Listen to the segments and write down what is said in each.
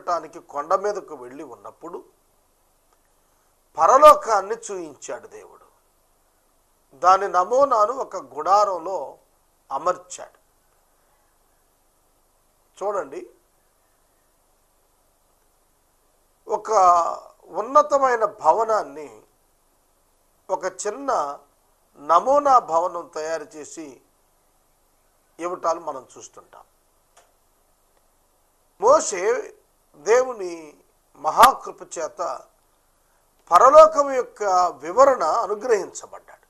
చూడటానికి కొండ మీదకు వెళ్ళి ఉన్నప్పుడు పరలోకాన్ని చూయించాడు దేవుడు. దాని నమూనాను ఒక గుడారంలో అమర్చాడు. చూడండి ఒక ఉన్నతమైన భవనాన్ని ఒక చిన్న నమూనా భవనం తయారు చేసి ఇవ్వటాలు మనం చూస్తుంటాం. మోసే దేవుని మహాకృప చేత పరలోకం యొక్క వివరణ అనుగ్రహించబడ్డాడు.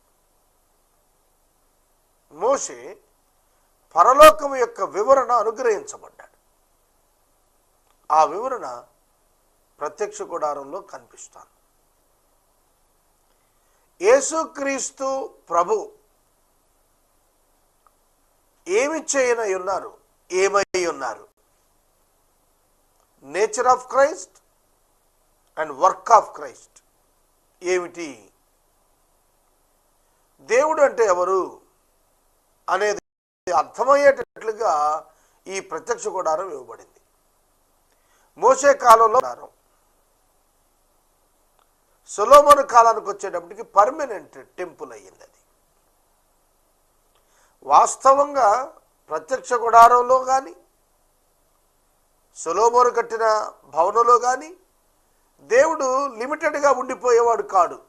మోషే పరలోకం యొక్క వివరణ అనుగ్రహించబడ్డాడు. ఆ వివరణ ప్రత్యక్ష గుడారంలో కనిపిస్తాను. యేసుక్రీస్తు ప్రభు ఏమి చేయనై ఉన్నారు? ఏమై ఉన్నారు? Nature of Christ and work of Christ. ఏమిటి? దేవుడు అంటే ఎవరు అనేది అర్థమయ్యేటట్లుగా ఈ ప్రత్యక్ష గుడారం ఇవ్వబడింది. మోసే కాలంలో గుడారం. సొలోమోను కాలానికి వచ్చేటప్పటికి పర్మనెంట్ టెంపుల్ అయ్యింది అది. వాస్తవంగా ప్రత్యక్ష గుడారంలో కానీ సొలోమోను కట్టిన భవనంలో కానీ దేవుడు లిమిటెడ్గా ఉండిపోయేవాడు కాడు.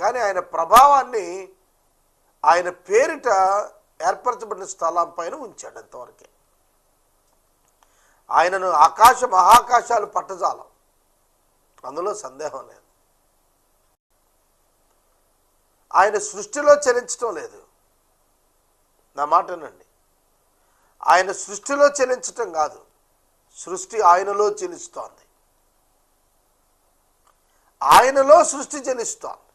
కానీ ఆయన ప్రభావాన్ని ఆయన పేరిట ఏర్పరచబడిన స్థలం పైన ఉంచాడు అంతవరకే. ఆయనను ఆకాశ మహాకాశాలు పట్టజాలం. అందులో సందేహం లేదు. ఆయన సృష్టిలో చరించడం లేదు. నా మాటనండి ఆయన సృష్టిలో చెలించటం కాదు. సృష్టి ఆయనలో చెలుస్తోంది ఆయనలో సృష్టి చెలుస్తోంది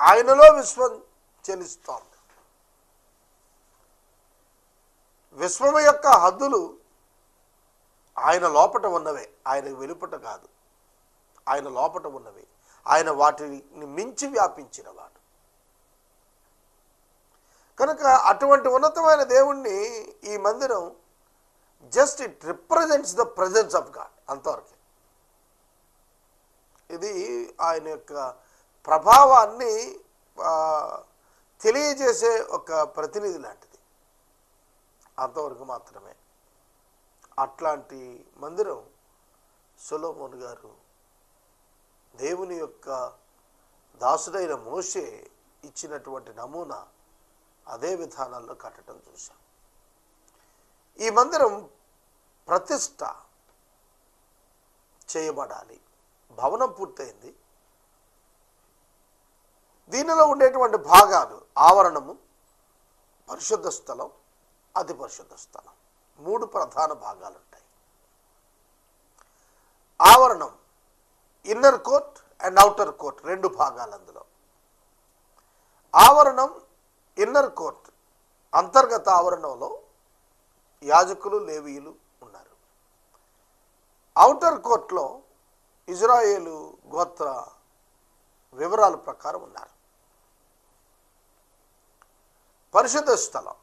ఆయనలో విశ్వం చెలుస్తోంది విశ్వం యొక్క హద్దులు ఆయన లోపట ఉన్నవే. ఆయన వెలుపట కాదు. ఆయన లోపట ఉన్నవి. ఆయన వాటిని మించి వ్యాపించినవాడు. కనుక అటువంటి ఉన్నతమైన దేవుణ్ణి ఈ మందిరం just it represents the presence of God అంతవరకే. ఇది ఆయన యొక్క ప్రభావాన్ని తెలియజేసే ఒక ప్రతినిధి లాంటిది. అంతవరకు మాత్రమే. అట్లాంటి మందిరం సులోమోన్ గారు దేవుని యొక్క దాసుడైన మోషే ఇచ్చినటువంటి నమూనా అదే విధానాల్లో కట్టడం చూశాం. ఈ మందిరం ప్రతిష్ట చేయబడాలి. భవనం పూర్తయింది. దీనిలో ఉండేటువంటి భాగాలు ఆవరణము పరిశుద్ధ స్థలం అతి పరిశుద్ధ స్థలం. మూడు ప్రధాన భాగాలు ఉంటాయి. ఆవరణం inner court and outer court రెండు భాగాలు అందులో. ఆవరణం ఇన్నర్ కోర్ట్ అంతర్గత ఆవరణంలో యాజకులు లేవీయులు ఉన్నారు. అవుటర్ కోర్ట్లో ఇజ్రాయేలు గోత్ర వివరాల ప్రకారం ఉన్నారు. పరిషత్ స్థలం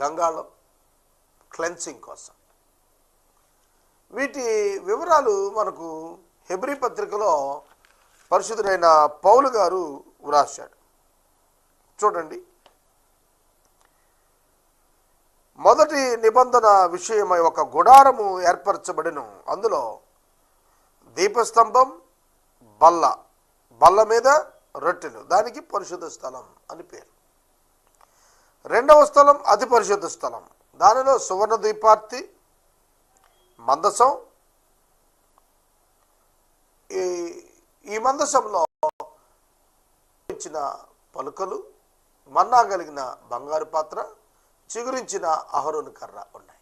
గంగాళం క్లెన్సింగ్ కోసం. వీటి వివరాలు మనకు హెబ్రి పత్రికలో పరిశుద్ధుడైన పౌలు గారు వ్రాశాడు. చూడండి. మొదటి నిబంధన విషయమై ఒక గుడారము ఏర్పరచబడిను. అందులో దీపస్తంభం బల్ల బల్ల మీద రొట్టెలు. దానికి పరిశుద్ధ స్థలం అని పేరు. రెండవ స్థలం అతి పరిశుద్ధ స్థలం. దానిలో సువర్ణ ద్వీపార్తి మందసం. ఈ ఈ మందసంలో ఇచ్చిన పలుకలు మన్నా కలిగిన బంగారు పాత్ర చిగురించిన అహరోను కర్ర ఉన్నాయి.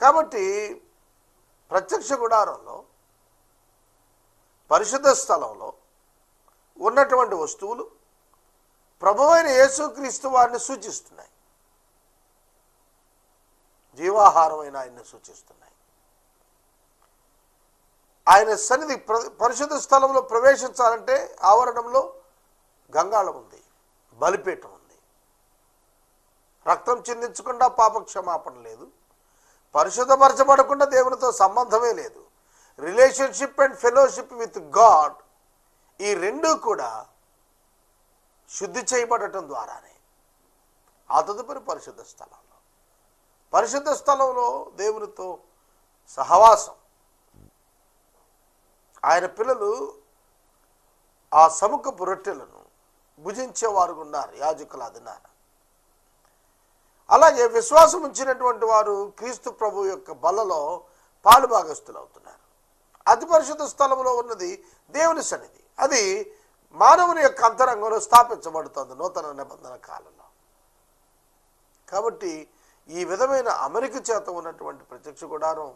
కాబట్టి ప్రత్యక్ష గుడారంలో పరిశుద్ధ స్థలంలో ఉన్నటువంటి వస్తువులు ప్రభువైన యేసుక్రీస్తు వారిని సూచిస్తున్నాయి. జీవాహారమైన ఆయన్ని సూచిస్తున్నాయి. ఆయన సన్నిధి ప్ర- పరిశుద్ధ స్థలంలో ప్రవేశించాలంటే ఆవరణంలో గంగాళం ఉంది బలిపీఠం ఉంది. రక్తం చిందించకుండా పాప క్షమాపణ లేదు. పరిశుద్ధపరచబడకుండా దేవునితో సంబంధమే లేదు. Relationship and fellowship with God ఈ రెండూ కూడా శుద్ధి చేయబడటం ద్వారానే. ఆ తదుపరి పరిశుద్ధ స్థలంలో. పరిశుద్ధ స్థలంలో దేవునితో సహవాసం. ఆయన పిల్లలు ఆ సముఖపు రొట్టెలను భుజించేవారు ఉన్నారు యాజకుల అదినారు అలాగే విశ్వాసం ఉంచినటువంటి వారు క్రీస్తు ప్రభు యొక్క బలలో పాలు భాగస్తులు అవుతున్నారు అతి పరిశుద్ధ స్థలంలో ఉన్నది దేవుని సన్నిధి. అది మానవుని యొక్క అంతరంగంలో స్థాపించబడుతుంది నూతన నిబంధన కాలంలో. కాబట్టి ఈ విధమైన అమెరిక చేత ఉన్నటువంటి ప్రత్యక్ష గుడారం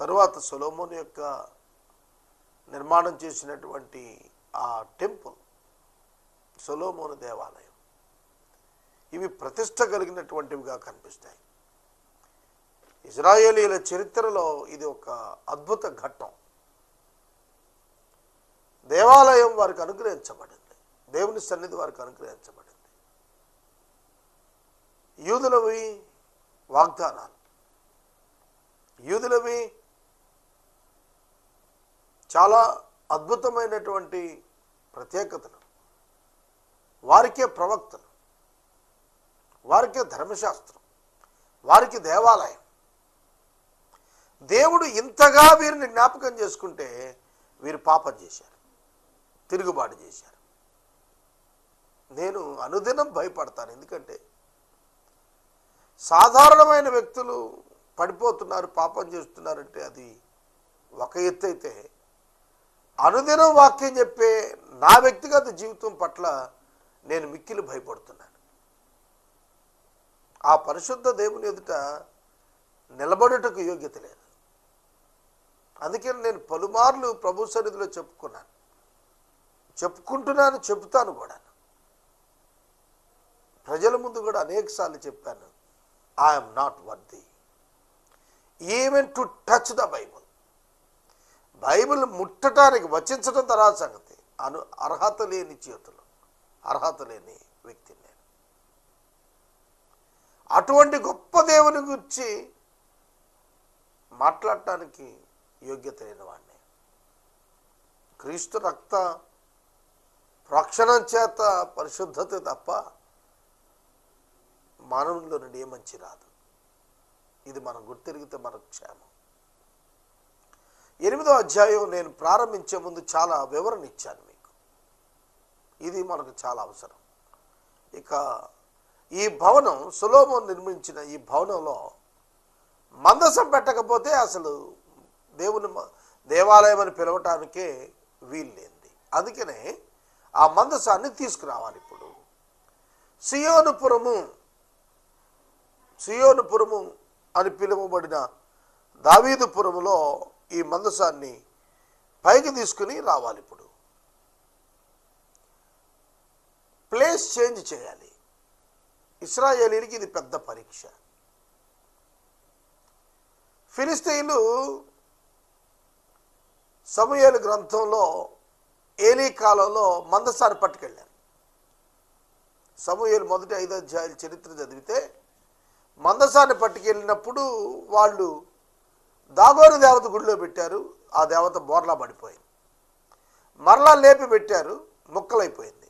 తరువాత సొలోమోన్ యొక్క నిర్మాణం చేసినటువంటి ఆ టెంపుల్ సొలోమోను దేవాలయం. ఇవి ప్రతిష్ట కలిగినటువంటివిగా కనిపిస్తాయి. ఇజ్రాయేలీల చరిత్రలో ఇది ఒక అద్భుత ఘట్టం. దేవాలయం వారికి అనుగ్రహించబడింది. దేవుని సన్నిధి వారికి అనుగ్రహించబడింది. యూదులవి వాగ్దానాలు. యూదులవి చాలా అద్భుతమైనటువంటి ప్రత్యేకతలు. వారికే ప్రవక్తలు. వారికే ధర్మశాస్త్రం. వారికి దేవాలయం. దేవుడు ఇంతగా వీరిని జ్ఞాపకం చేసుకుంటే వీరు పాపం చేశారు. తిరుగుబాటు చేశారు. నేను అనుదినం భయపడతాను. ఎందుకంటే సాధారణమైన వ్యక్తులు పడిపోతున్నారు పాపం చేస్తున్నారంటే అది ఒక ఎత్తు అయితే అనుదినం వాక్యం చెప్పే నా వ్యక్తిగత జీవితం పట్ల నేను మిక్కిలి భయపడుతున్నాను. ఆ పరిశుద్ధ దేవుని ఎదుట నిలబడుటకు యోగ్యత లేదు. అందుకే నేను పలుమార్లు ప్రభు సన్నిధిలో చెప్పుకున్నాను. చెప్పుకుంటున్నాను చెబుతాను కూడా ప్రజల ముందు కూడా అనేకసార్లు చెప్పాను I'm not worthy even to touch the Bible Bible ముట్టడానికి వచించడం తర్వాత సంగతి. అను అర్హత లేని చేతులు. అర్హత లేని వ్యక్తిని నేను. అటువంటి గొప్ప దేవుని గురించి మాట్లాడటానికి యోగ్యత లేని వాడిని. క్రీస్తు రక్త ప్రక్షణం చేత పరిశుద్ధత తప్ప మానవుల్లో నుండి ఏ మంచి రాదు. ఇది మనం గుర్తిరిగితే మనకు క్షేమం. ఎనిమిదో అధ్యాయం నేను ప్రారంభించే ముందు చాలా వివరణ ఇచ్చాను మీకు. ఇది మనకు చాలా అవసరం. ఇక ఈ భవనం సులోమోన్ నిర్మించిన ఈ భవనంలో మందసం పెట్టకపోతే అసలు దేవుని మ- దేవాలయం అని పిలవటానికే వీల్లేంది. అందుకనే ఆ మందసాన్ని తీసుకురావాలి ఇప్పుడు. సియోనుపురము సియోనుపురము అని పిలువబడిన దావీదుపురములో ఈ మందసాన్ని పైకి తీసుకుని రావాలి ఇప్పుడు. ప్లేస్ చేంజ్ చేయాలి. ఇస్రాయేలీలకి ఇది పెద్ద పరీక్ష. ఫిలిస్తీన్లు సమూయేలు గ్రంథంలో ఏలీ కాలంలో మందసాన్ని పట్టుకెళ్ళారు. సమూహలు మొదటి ఐదు అధ్యాయుల చరిత్ర చదివితే మందసాన్ని పట్టుకెళ్ళినప్పుడు వాళ్ళు దాగోరు దేవత గుడిలో పెట్టారు ఆ దేవత బోర్లా పడిపోయింది. మరలా లేపి పెట్టారు ముక్కలైపోయింది.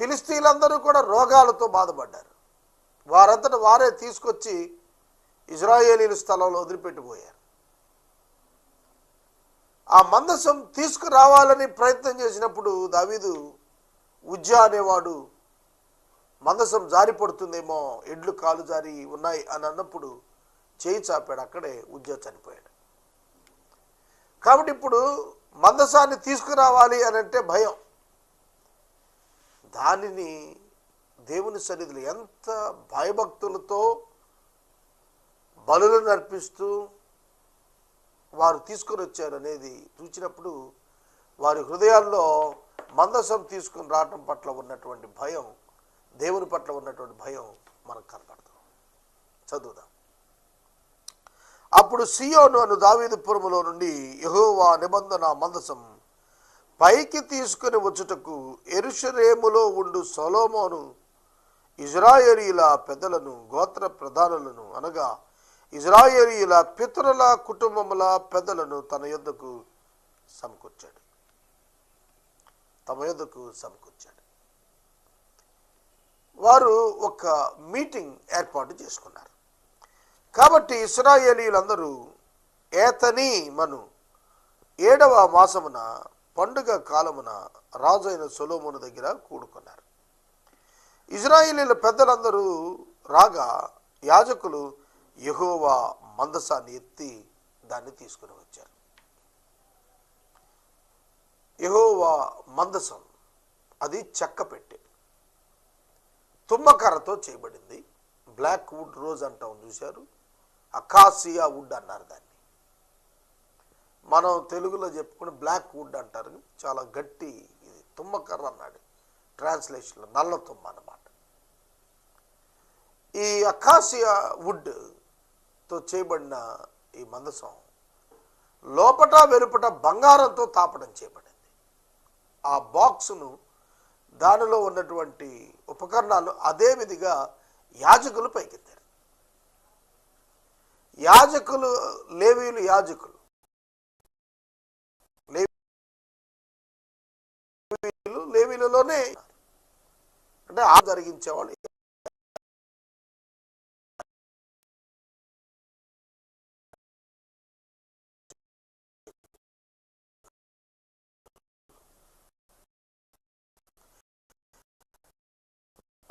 ఫిలిస్తీన్లందరూ కూడా రోగాలతో బాధపడ్డారు. వారంతట వారే తీసుకొచ్చి ఇజ్రాయేలీల స్థలంలో వదిలిపెట్టిపోయారు. ఆ మందసం తీసుకురావాలని ప్రయత్నం చేసినప్పుడు దావీదు ఉజ్జా అనేవాడు మందసం జారిపడుతుందేమో ఎడ్లు కాలు జారి ఉన్నాయి అని అన్నప్పుడు చేయి చాపాడు అక్కడే ఉద్యోగ చనిపోయాడు. కాబట్టి ఇప్పుడు మందసాన్ని తీసుకురావాలి అని అంటే భయం. దానిని దేవుని సన్నిధిలో ఎంత భయభక్తులతో బలులను నర్పిస్తూ వారు తీసుకొని వచ్చారు అనేది చూసినప్పుడు వారి హృదయాల్లో మందసం తీసుకుని రావటం పట్ల ఉన్నటువంటి భయం దేవుని పట్ల ఉన్నటువంటి భయం మనకు కనపడుతుంది. చదువుదాం. అప్పుడు సియోను అను దావీదుపురములో నుండి యహోవా నిబంధన మందసం పైకి తీసుకుని వచ్చుటకు ఎరుషరేములో ఉండు సొలోమోను ఇజ్రాయేలీల పెద్దలను గోత్ర ప్రధానులను అనగా ఇజ్రాయేలీల పితరుల కుటుంబముల పెద్దలను తన యొద్దకు సమకూర్చాడు. తమ యొద్దకు సమకూర్చాడు. వారు ఒక మీటింగ్ ఏర్పాటు చేసుకున్నారు. కాబట్టి ఇస్రాయేలీలందరూ ఏతని మను. ఏడవ మాసమున పండుగ కాలమున రాజైన సొలోమును దగ్గర కూడుకున్నారు. ఇజ్రాయేలీల పెద్దలందరూ రాగా యాజకులు యహోవా మందసాన్ని ఎత్తి దాన్ని తీసుకుని వచ్చారు. యహోవా మందసం అది చెక్క పెట్టె తుమ్మకర్రతో చేయబడింది. బ్లాక్ వుడ్ రోజ్ అంటాం చూశారు. అకాసియా వుడ్ అన్నారు దాన్ని. మనం తెలుగులో చెప్పుకుని బ్లాక్ వుడ్ అంటారు. చాలా గట్టి ఇది. తుమ్మకర్ర అన్నాడు. ట్రాన్స్లేషన్లో నల్ల తుమ్మ అన్నమాట. ఈ అకాసియా వుడ్తో చేయబడిన ఈ మందసం లోపట వెలుపట బంగారంతో తాపడం చేయబడింది. ఆ బాక్సును దానిలో ఉన్నటువంటి ఉపకరణాలు అదే విధిగా యాజకులు పైకెత్తారు. యాజకులు లేవీలు యాజకులు. లేవీలు లేవీలలోనే అంటే ఆ జరిగించేవాళ్ళు.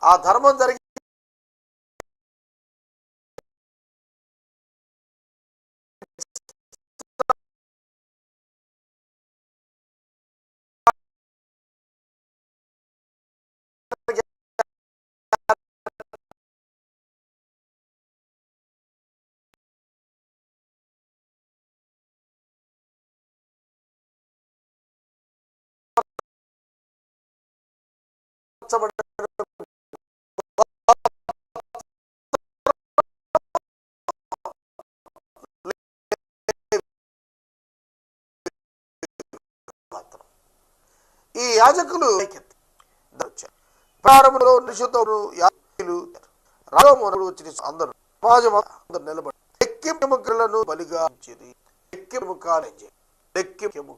ఆ ధర్మం జరిగి ఈ యాజకులు ప్రారంభంలో నిషిద్ధులు యాజకులు వచ్చిన అందరూ సమాజం అందరు నిలబడి ఎక్కిముఖలను బలిగా ఉంచిరి ఎక్కిముఖాలు ఎక్కిము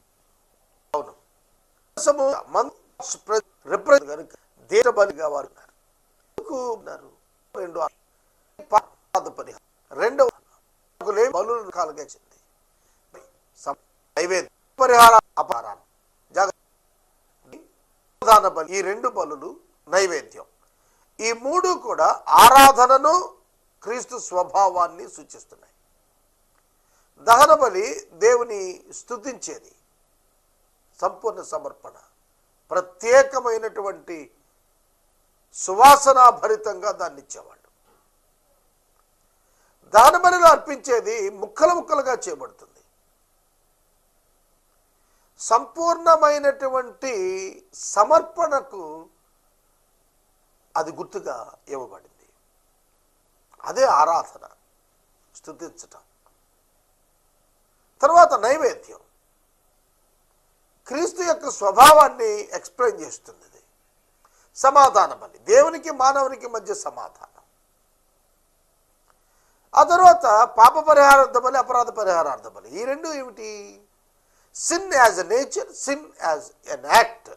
అవును. రిప్రజెంట్ కనుక దేశబంధిగా వారు ఉన్నారు. రెండు పరిహారం. రెండవ బలు కలిగించింది నైవేద్య పరిహార అపహారాలు. ప్రధాన బలి ఈ రెండు బలులు నైవేద్యం. ఈ మూడు కూడా ఆరాధనను క్రీస్తు స్వభావాన్ని సూచిస్తున్నాయి. దహన బలి దేవుని స్థుతించేది సంపూర్ణ సమర్పణ. ప్రత్యేకమైనటువంటి సువాసనాభరితంగా దాన్ని ఇచ్చేవాళ్ళు దాని బలిలో అర్పించేది ముక్కలు ముక్కలుగా చేయబడుతుంది. సంపూర్ణమైనటువంటి సమర్పణకు అది గుర్తుగా ఇవ్వబడింది. అదే ఆరాధన స్థుతించటం తర్వాత నైవేద్యం. క్రీస్తు యొక్క స్వభావాన్ని ఎక్స్ప్లెయిన్ చేస్తుంది. సమాధాన బలి దేవునికి మానవునికి మధ్య సమాధానం. ఆ తర్వాత పాప పరిహారార్థం అని అపరాధ పరిహారార్థం అని ఈ రెండు ఏమిటి? Sin as a nature sin as an act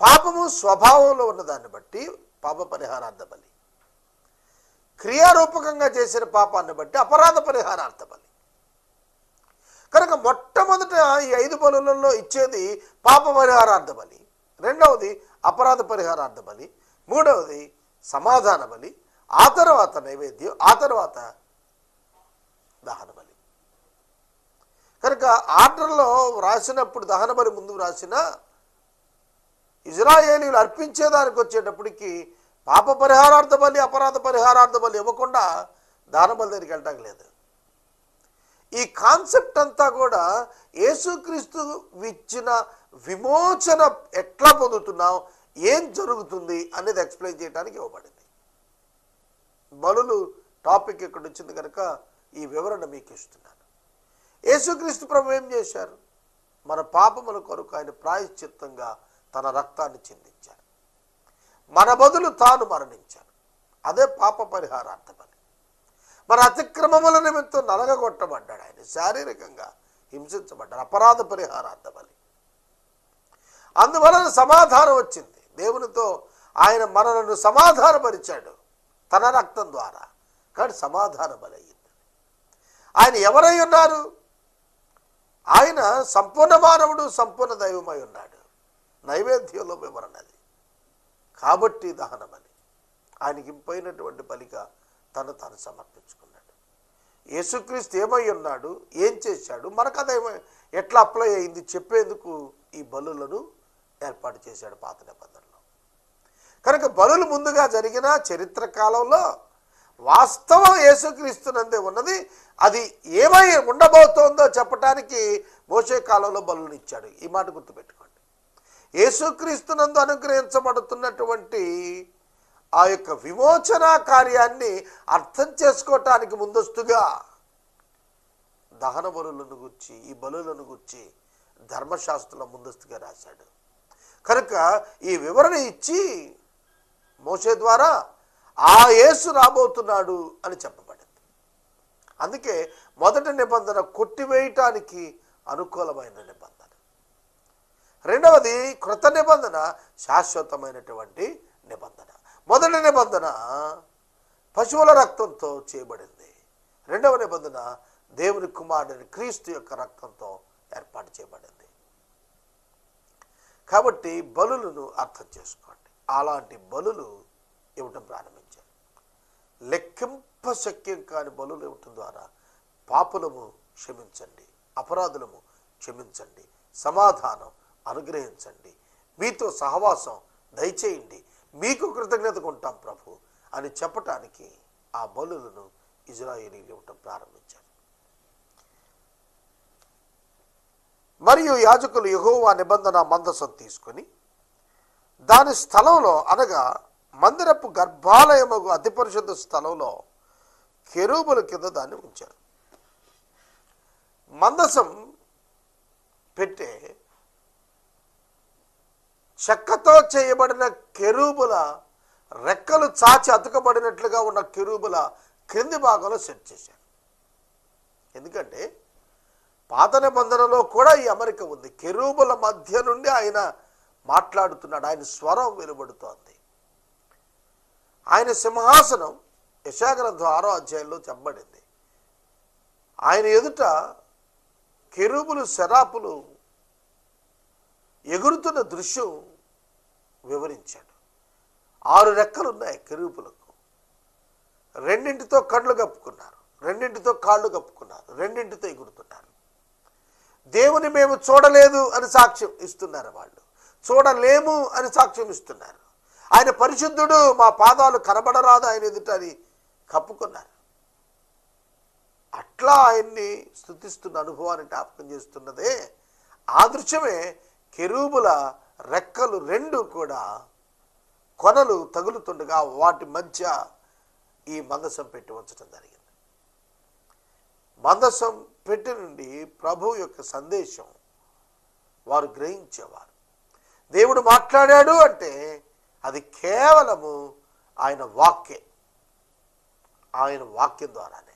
పాపము స్వభావంలో ఉన్నదాన్ని బట్టి పాప పరిహారార్థ బలి క్రియారూపకంగా చేసిన పాపాన్ని బట్టి అపరాధ పరిహారార్థ బలి కనుక మొట్టమొదట ఈ ఐదు బలులలో ఇచ్చేది పాప పరిహారార్థ బలి రెండవది అపరాధ పరిహారార్థ బలి మూడవది సమాధాన బలి ఆ తర్వాత నైవేద్యం ఆ తర్వాత దహన బలి. కనుక ఆర్డర్లో వ్రాసినప్పుడు దహన బలి ముందు వ్రాసిన ఇజ్రాయేలీలు అర్పించేదానికి వచ్చేటప్పటికి పాప పరిహారార్థ బలి అపరాధ పరిహారార్థ బలి ఇవ్వకుండా దహన బలి దగ్గరికి వెళ్ళటం లేదు. ఈ కాన్సెప్ట్ అంతా కూడా యేసుక్రీస్తు ఇచ్చిన విమోచన ఎట్లా పొందుతున్నాం ఏం జరుగుతుంది? అనేది ఎక్స్ప్లెయిన్ చేయడానికి ఇవ్వబడింది. బలులు టాపిక్ ఇక్కడ వచ్చింది కనుక ఈ వివరణ మీకు ఇస్తున్నాను. యేసుక్రీస్తు ప్రభు ఏం చేశారు? మన పాపముల కొరకు ఆయన ప్రాయశ్చిత్తంగా తన రక్తాన్ని చెందించారు మన బదులు తాను మరణించారు అదే పాప పరిహారార్థమని మన అతిక్రమముల నిమిత్తం నలగగొట్టబడ్డాడు ఆయన. శారీరకంగా హింసించబడ్డాడు. అపరాధ పరిహారార్థమని అందువలన సమాధానం వచ్చింది. దేవునితో ఆయన మనలను సమాధానపరిచాడు తన రక్తం ద్వారా. కానీ సమాధాన బలయ్యింది ఆయన ఎవరై ఉన్నారు? ఆయన సంపూర్ణ మానవుడు సంపూర్ణ దైవమై ఉన్నాడు. నైవేద్యంలో వివరణది కాబట్టి దహనమని ఆయనకి ఇంపైనటువంటి బలిగా తను తాను సమర్పించుకున్నాడు. యేసుక్రీస్తు ఏమై ఉన్నాడు? ఏం చేశాడు? మనకు అదేమై ఎట్లా అప్లై అయింది? చెప్పేందుకు ఈ బలులను ఏర్పాటు చేశాడు పాత నిబంధనలో. కనుక బలులు ముందుగా జరిగిన చరిత్ర కాలంలో వాస్తవం యేసుక్రీస్తునందే ఉన్నది. అది ఏమై ఉండబోతోందో చెప్పటానికి మోసే కాలంలో బలులు ఇచ్చాడు. ఈ మాట గుర్తుపెట్టుకోండి. యేసుక్రీస్తునందు అనుగ్రహించబడుతున్నటువంటి ఆ యొక్క విమోచన కార్యాన్ని అర్థం చేసుకోవటానికి ముందస్తుగా దహన బలులను గుర్చి ఈ బలులను గుర్చి ధర్మశాస్త్రంలో ముందస్తుగా రాశాడు. కనుక ఈ వివరణ ఇచ్చి మోసే ద్వారా ఆ యేసు రాబోతున్నాడు అని చెప్పబడింది. అందుకే మొదటి నిబంధన కొట్టివేయటానికి అనుకూలమైన నిబంధన. రెండవది కృత నిబంధన శాశ్వతమైనటువంటి నిబంధన. మొదటి నిబంధన పశువుల రక్తంతో చేయబడింది. రెండవ నిబంధన దేవుని కుమారుడిని క్రీస్తు యొక్క రక్తంతో ఏర్పాటు చేయబడింది. కాబట్టి బలులను అర్థం చేసుకోండి. అలాంటి బలులు ఇవ్వటం ప్రారంభించారు. లెక్కింప శక్యం కాని బలులు ఇవ్వటం ద్వారా పాపులము క్షమించండి అపరాధులము క్షమించండి సమాధానం అనుగ్రహించండి మీతో సహవాసం దయచేయండి మీకు కృతజ్ఞతగా ఉంటాం ప్రభు అని చెప్పటానికి ఆ బలులను ఇజ్రాయేలీలు ఇవ్వటం ప్రారంభించారు. మరియు యాజకులు యహోవా నిబంధన మందసం తీసుకొని దాని స్థలంలో అనగా మందిరపు గర్భాలయముకు అతి పరిశుద్ధ స్థలంలో కెరూబుల కింద దాన్ని ఉంచారు. మందసం పెట్టే చెక్కతో చేయబడిన కెరూబుల రెక్కలు చాచి అతుకబడినట్లుగా ఉన్న కెరూబుల క్రింది భాగంలో సెట్ చేశారు. ఎందుకంటే పాత నిబంధనలో కూడా ఈ అమరిక ఉంది. కెరూబుల మధ్య నుండి ఆయన మాట్లాడుతున్నాడు. ఆయన స్వరం వెలువడుతోంది ఆయన సింహాసనం యశాగ్రంథం ఆరో అధ్యాయంలో చెప్పబడింది. ఆయన ఎదుట కెరూబులు శరాపులు ఎగురుతున్న దృశ్యం వివరించాడు. ఆరు రెక్కలు ఉన్నాయి కెరూపులకు రెండింటితో కళ్ళు కప్పుకున్నారు. రెండింటితో కాళ్ళు కప్పుకున్నారు. రెండింటితో ఎగురుతున్నారు. దేవుని మేము చూడలేదు అని సాక్ష్యం ఇస్తున్నారు వాళ్ళు. చూడలేము అని సాక్ష్యం ఇస్తున్నారు. ఆయన పరిశుద్ధుడు మా పాదాలు కనబడరాదు ఆయన ఎదుట అని కప్పుకున్నారు. అట్లా ఆయన్ని స్థుతిస్తున్న అనుభవాన్ని జ్ఞాపకం చేస్తున్నదే. ఆ దృశ్యమే కెరూబుల రెక్కలు రెండు కూడా కొనలు తగులుతుండగా వాటి మధ్య ఈ మందసం పెట్టి ఉంచడం జరిగింది. మందసం పెట్టి నుండి ప్రభు యొక్క సందేశం వారు గ్రహించేవారు. దేవుడు మాట్లాడాడు అంటే అది కేవలము ఆయన వాక్యే ఆయన వాక్యం ద్వారానే.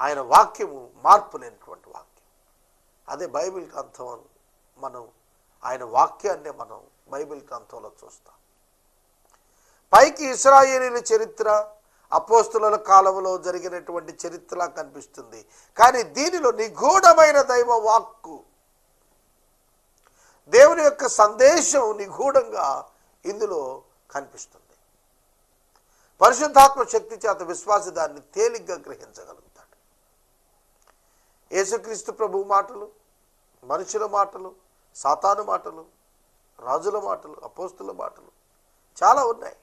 ఆయన వాక్యము మార్పు లేనటువంటి వాక్యం. అదే బైబిల్ గ్రంథం మనం ఆయన వాక్యాన్నే మనం బైబిల్ గ్రంథంలో చూస్తాం. పైకి ఇస్రాయేలీల చరిత్ర అపోస్తుల కాలంలో జరిగినటువంటి చరిత్ర కనిపిస్తుంది. కానీ దీనిలో నిగూఢమైన దైవ వాక్కు దేవుని యొక్క సందేశం నిగూఢంగా ఇందులో కనిపిస్తుంది. పరిశుద్ధాత్మ శక్తి చేత విశ్వాసి దాన్ని తేలిగ్గా గ్రహించగలుగుతాడు. యేసుక్రీస్తు ప్రభు మాటలు మనుషుల మాటలు సాతాను మాటలు రాజుల మాటలు అపోస్తుల మాటలు చాలా ఉన్నాయి.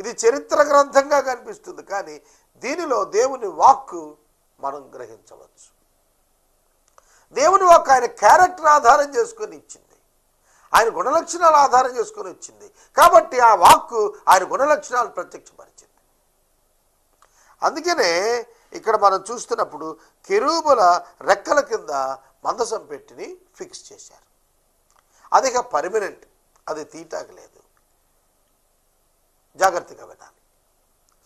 ఇది చరిత్ర గ్రంథంగా కనిపిస్తుంది. కానీ దీనిలో దేవుని వాక్కు మనం గ్రహించవచ్చు. దేవుని వాక్ ఆయన క్యారెక్టర్ ఆధారం చేసుకొని ఇచ్చింది. ఆయన గుణలక్షణాలు ఆధారం చేసుకొని వచ్చింది కాబట్టి ఆ వాక్కు ఆయన గుణలక్షణాలు ప్రత్యక్షపరిచింది. అందుకనే ఇక్కడ మనం చూస్తున్నప్పుడు కెరూబుల రెక్కల కింద మందసం పెట్టిని ఫిక్స్ చేశారు. అది ఇక పర్మనెంట్ అది తీటాక లేదు. జాగ్రత్తగా వినాలి.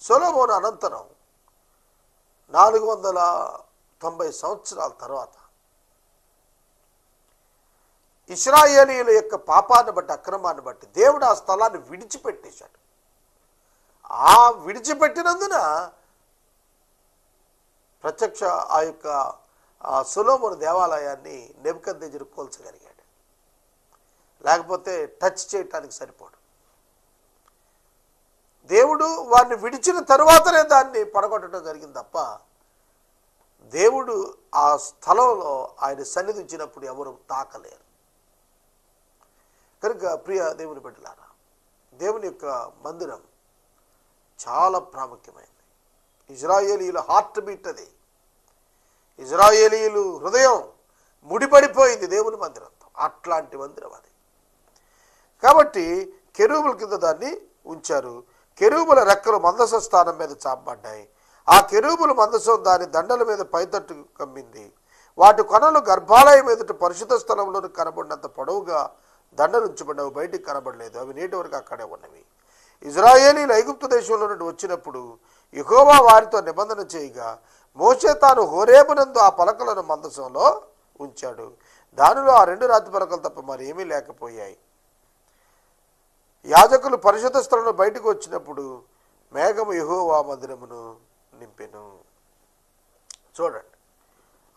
సొలోమోను అనంతరం నాలుగు వందల తొంభై సంవత్సరాల తర్వాత ఇస్రాయేలీల యొక్క పాపాన్ని బట్టి అక్రమాన్ని బట్టి దేవుడు ఆ స్థలాన్ని విడిచిపెట్టేశాడు. ఆ విడిచిపెట్టినందున ప్రత్యక్ష ఆ యొక్క ఆ దేవాలయాన్ని నెబద్నెజరు కోల్చగలిగాడు. లేకపోతే టచ్ చేయటానికి సరిపోడు. దేవుడు వారిని విడిచిన తరువాతనే దాన్ని పడగొట్టడం జరిగింది తప్ప దేవుడు ఆ స్థలంలో ఆయన సన్నిధి ఇచ్చినప్పుడు ఎవరు తాకలేరు. కనుక ప్రియ దేవుని బిడ్డలారా దేవుని యొక్క మందిరం చాలా ప్రాముఖ్యమైనది. ఇజ్రాయేలీల హార్ట్ బీట్ అది. ఇజ్రాయేలీలు హృదయం ముడిపడిపోయింది దేవుని మందిరంతో అట్లాంటి మందిరం అది. కాబట్టి కెరూబుల కింద దాన్ని ఉంచారు. కెరూబుల రెక్కలు మందస స్థానం మీద చాపబడ్డాయి. ఆ కెరూబుల మందసం దాని దండల మీద పైతట్టు కమ్మింది. వాటి కొనలు గర్భాలయం ఎదుట పరిశుద్ధ స్థలంలో కనబడినంత పొడవుగా దండలు ఉంచబడినవి బయటికి కనబడలేదు. అవి నేటి వరకు అక్కడే ఉన్నవి. ఇజ్రాయేలీలు ఐగుప్తు దేశంలో నుండి వచ్చినప్పుడు యెహోవా వారితో నిబంధన చేయగా మోసే తాను హోరేబునందు ఆ పలకలను మందసంలో ఉంచాడు. దానిలో ఆ రెండు రాతి పలకలు తప్ప మరి ఏమీ లేకపోయాయి. యాజకులు పరిశుద్ధ స్థలంలో బయటకు వచ్చినప్పుడు మేఘము యహోవా మందిరమును నింపెను. చూడండి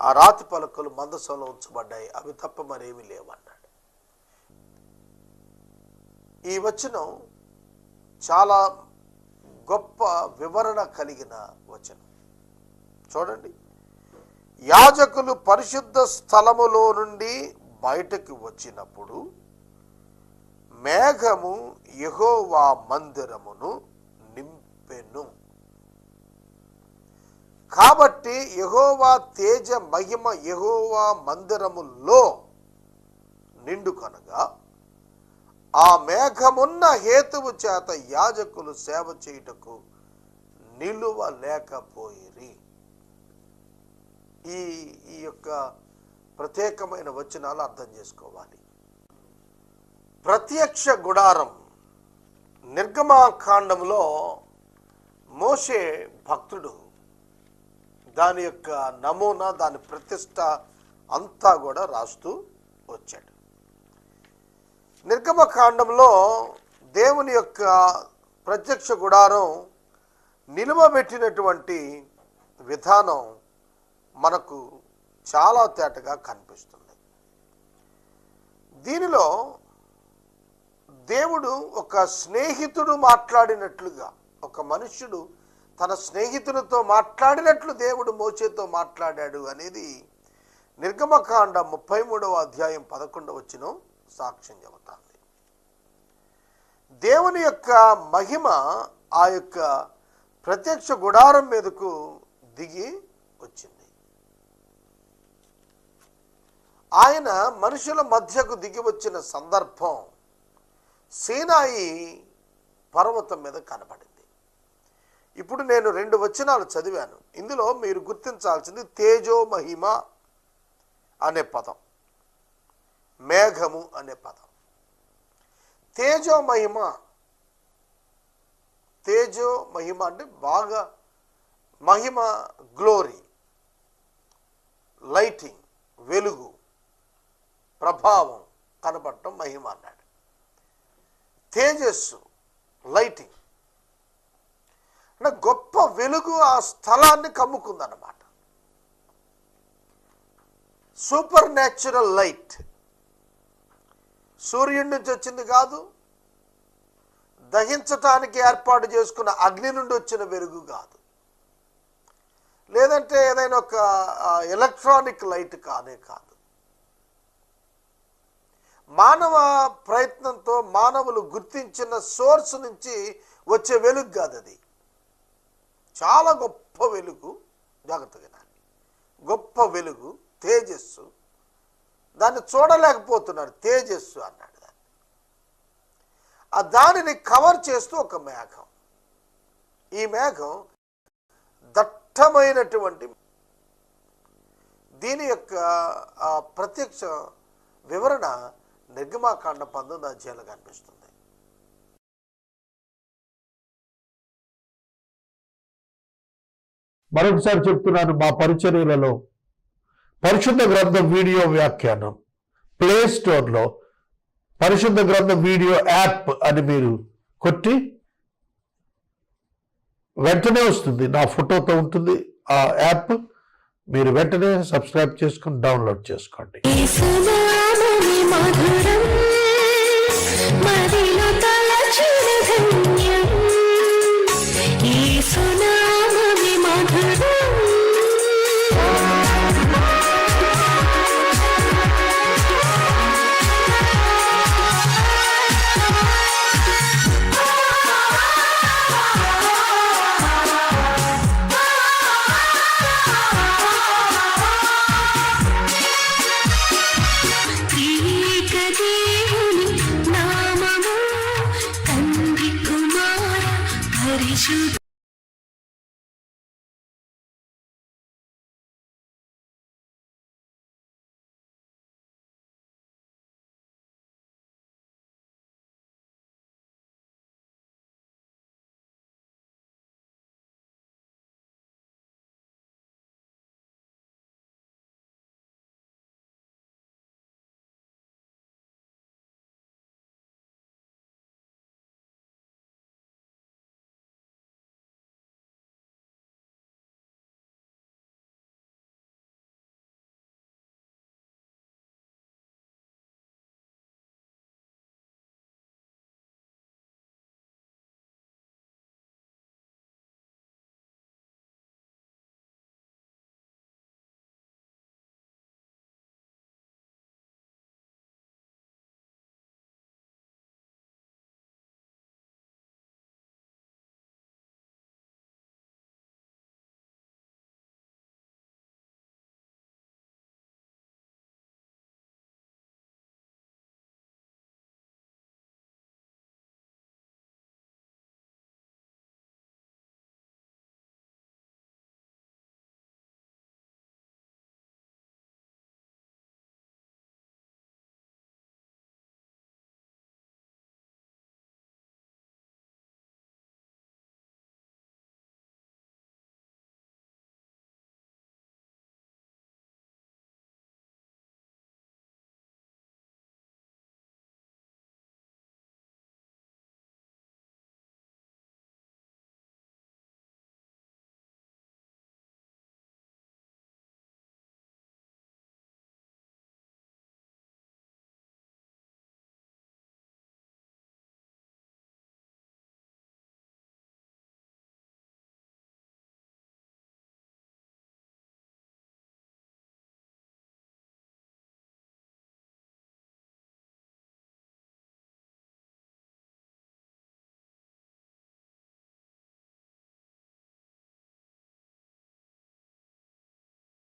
ఆ రాతి పలకలు మందసంలో ఉంచబడ్డాయి అవి తప్ప మరేమీ లేవన్నాడు. ఈ వచనం చాలా గొప్ప వివరణ కలిగిన వచనం. చూడండి యాజకులు పరిశుద్ధ స్థలములో నుండి బయటకు వచ్చినప్పుడు మేఘము యహోవా మందిరమును నింపెను. కాబట్టి యహోవా తేజ మహిమ యహోవా మందిరములో నిండు కనుగా ఆ మేఘమున్న హేతువు చేత యాజకులు సేవ చేయుటకు నిలువ లేకపోయిరి. ఈ ఈ యొక్క ప్రత్యేకమైన వచనాలు అర్థం చేసుకోవాలి. ప్రత్యక్ష గుడారం నిర్గమాకాండంలో మోసే భక్తుడు. దాని యొక్క నమూనా దాని ప్రతిష్ట అంతా కూడా రాస్తూ వచ్చాడు. నిర్గమకాండంలో దేవుని యొక్క ప్రత్యక్ష గుడారం నిలువబెట్టినటువంటి విధానం మనకు చాలా తేటగా కనిపిస్తుంది. దీనిలో దేవుడు ఒక స్నేహితుడు మాట్లాడినట్లుగా ఒక మనుష్యుడు తన స్నేహితునితో మాట్లాడినట్లు దేవుడు మోచేతో మాట్లాడాడు అనేది నిర్గమకాండ ముప్పై మూడవ అధ్యాయం పదకొండవ వచ్చిన సాక్ష్యం చెబుతాంది. దేవుని యొక్క మహిమ ఆ యొక్క ప్రత్యక్ష గుడారం మీదకు దిగి వచ్చింది. ఆయన మనుషుల మధ్యకు దిగి వచ్చిన సందర్భం సీనాయి పర్వతం మీద కనబడింది ఇప్పుడు నేను రెండు వచనాలు చదివాను. ఇందులో మీరు గుర్తించాల్సింది తేజో మహిమ అనే పదం. మేఘము అనే పదం. తేజో మహిమ తేజో మహిమ అంటే బాగా మహిమ గ్లోరీ లైటింగ్ వెలుగు ప్రభావం కనపడటం మహిమ అన్నాడు. తేజస్సు లైటింగ్. అంటే గొప్ప వెలుగు ఆ స్థలాన్ని కమ్ముకుందన్నమాట. సూపర్ న్యాచురల్ లైట్ సూర్యుడి నుంచి వచ్చింది కాదు దహించటానికి ఏర్పాటు చేసుకున్న అగ్ని నుండి వచ్చిన వెలుగు కాదు. లేదంటే ఏదైనా ఒక ఎలక్ట్రానిక్ లైట్ కానే కాదు. మానవ ప్రయత్నంతో మానవులు గుర్తించిన సోర్స్ నుంచి వచ్చే వెలుగు కాదు అది. చాలా గొప్ప వెలుగు. జాగ్రత్తగా గొప్ప వెలుగు తేజస్సు. దాన్ని చూడలేకపోతున్నాడు. తేజస్సు అన్నాడు దాన్ని. ఆ దానిని కవర్ చేస్తూ ఒక మేఘం. ఈ మేఘం దట్టమైనటువంటి దీని యొక్క ప్రత్యక్ష వివరణ నిర్గమాకాండ పంతొమ్మిది అధ్యాయంలో కనిపిస్తుంది. మరొకసారి చెప్తున్నాను మా పరిచర్యలలో పరిశుద్ధ గ్రంథం వీడియో వ్యాఖ్యానం. ప్లే స్టోర్లో పరిశుద్ధ గ్రంథ వీడియో యాప్ అని మీరు కొట్టి వెంటనే వస్తుంది. నా ఫోటోతో ఉంటుంది. ఆ యాప్ మీరు వెంటనే సబ్స్క్రైబ్ చేసుకుని డౌన్లోడ్ చేసుకోండి. മധുരം മതി